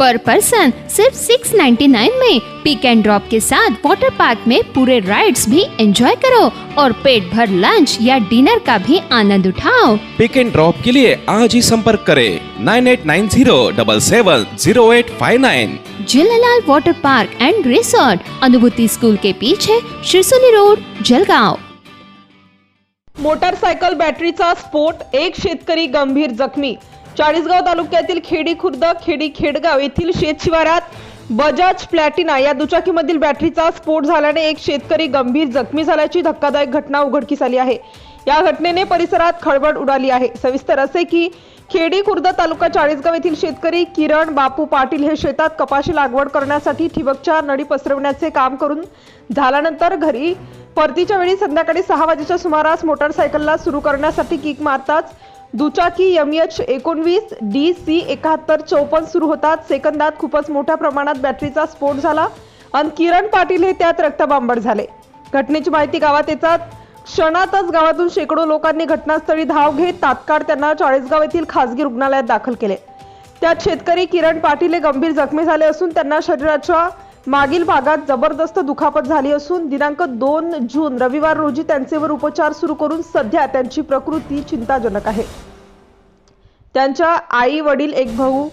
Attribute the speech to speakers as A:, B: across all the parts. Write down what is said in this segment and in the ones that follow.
A: पर person सिर्फ़ 699 में पिक and drop के साथ वाटर पार्क में पूरे राइड्स भी एंजॉय करो और पेट भर लंच या डिनर का भी आनंद उठाओ।
B: पिक एंड ड्रॉप के लिए आज ही संपर्क करें nine eight nine zero double seven zero eight five nine
A: Jhulelal water park and resort Anubhuti school के पीछे शिरसोली रोड जलगांव
C: मोटारसायकल बॅटरीचा स्फोट एक शेतकरी गंभीर जखमी। चाळीसगाव तालुक्यातील खेडी खुर्द खेडी खेडगाव येथील शेतशिवारात बजाज प्लॅटिना या दुचाकीमधील बॅटरीचा स्फोट झाल्याने एक शेतकरी गंभीर जखमी झाल्याची धक्कादायक घटना उघडकीस आली आहे. या घटनेने परिसरात खळबळ उडाली आहे. सविस्तर असे की खेडी खुर्द तालुका चाळीसगाव येथील शेतकरी किरण बापू पाटील हे शेतात कपाशी लागवड करण्यासाठी ठिबकच्या नळी पसरवण्याचे काम करून झाल्यानंतर घरी परतीच्या वेळी संध्याकाळी सहा वाजेच्या सुमारास मोटारसायकलला सुरू करण्यासाठी किक मारताच दुचाकी एम एच एकोणवीस डी सी एकाहत्तर चौपन्न सुरू होतात. सेकंदात खूपच मोठ्या प्रमाणात बॅटरीचा स्फोट झाला आणि किरण पाटील हे त्यात रक्तबांबड झाले. घटनेची माहिती गावात येतात. क्षणातच गावातून शेकडो लोकांनी घटनास्थळी धाव घेत तात्काळ त्यांना चाळीसगाव येथील खासगी रुग्णालयात दाखल केले. त्यात शेतकरी किरण पाटील हे गंभीर जखमी झाले असून त्यांना शरीराच्या मागील भागात जबरदस्त दुखापत झाली असून दिनांक दोन जून रविवार रोजी त्यांचेवर उपचार सुरू करून सध्या त्यांची प्रकृती चिंताजनक आहे. त्यांच्या आई वडील एक भाऊ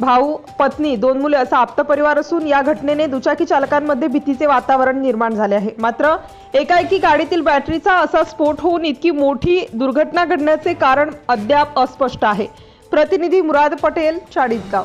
C: भाऊ पत्नी दोन मुले असा आप्त परिवार असून या घटनेने दुचाकी चालकांमध्ये भीतीचे वातावरण निर्माण झाले आहे. मात्र एकाएकी गाडीतील बॅटरीचा असा स्फोट होऊन इतकी मोठी दुर्घटना घडण्याचे कारण अद्याप अस्पष्ट आहे. प्रतिनिधी मुराद पटेल चाळीसगाव.